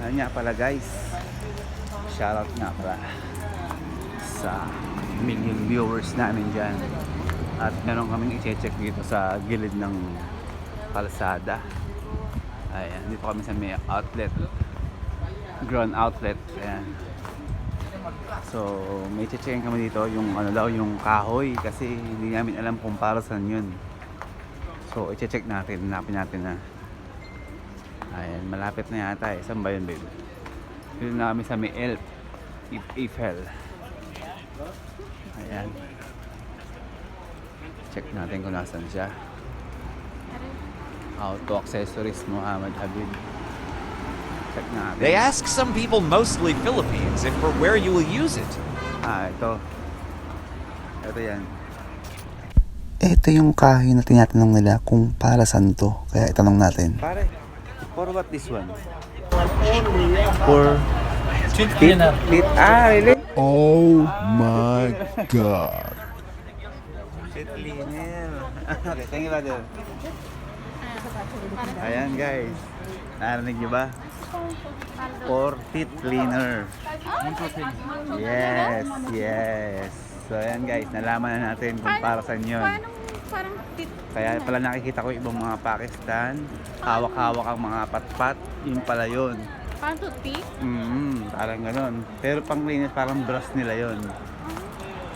Ano nga pala guys, shoutout nga pala sa million viewers namin dyan. At meron kaming i-check dito sa gilid ng kalsada. Ayan, dito kami sa may outlet. Ground outlet. Ayan. So, may checkin kami dito yung ano daw, yung kahoy kasi hindi namin alam kung para saan yun. So, i-check natin, hanapin natin na. Ayan, malapit na yata eh. Saan ba yun, babe? Dito na kami sa may Elf. Eiffel. Ayan. Check natin kung nasan siya. Auto accessories Muhammad Habib. Check natin. They ask some people, mostly Philippines, if or where you will use it. Ah, ito. Ito yan. Ito yung kahoy na tinatanong nila kung para saan to. Kaya itanong natin. Pare, for what this one? For Pit, pit, ah, really? Oh my God. Pit cleaner. okay, thank you, brother. Ayan, guys. Narinig niyo ba? For pit cleaner. Yes, yes. So, ayan guys, nalaman na natin kung para saan yun. Parang tit... Kaya pala nakikita ko ibang mga Pakistan, hawak-hawak ang mga patpat, yun pala yun. Parang toothpick? Mm, parang ganun. Pero pang linis, parang brush nila yun.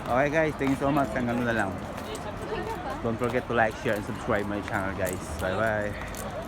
Okay guys, thank you so much. Hanggang na lang. Don't forget to like, share, and subscribe my channel guys. Bye bye.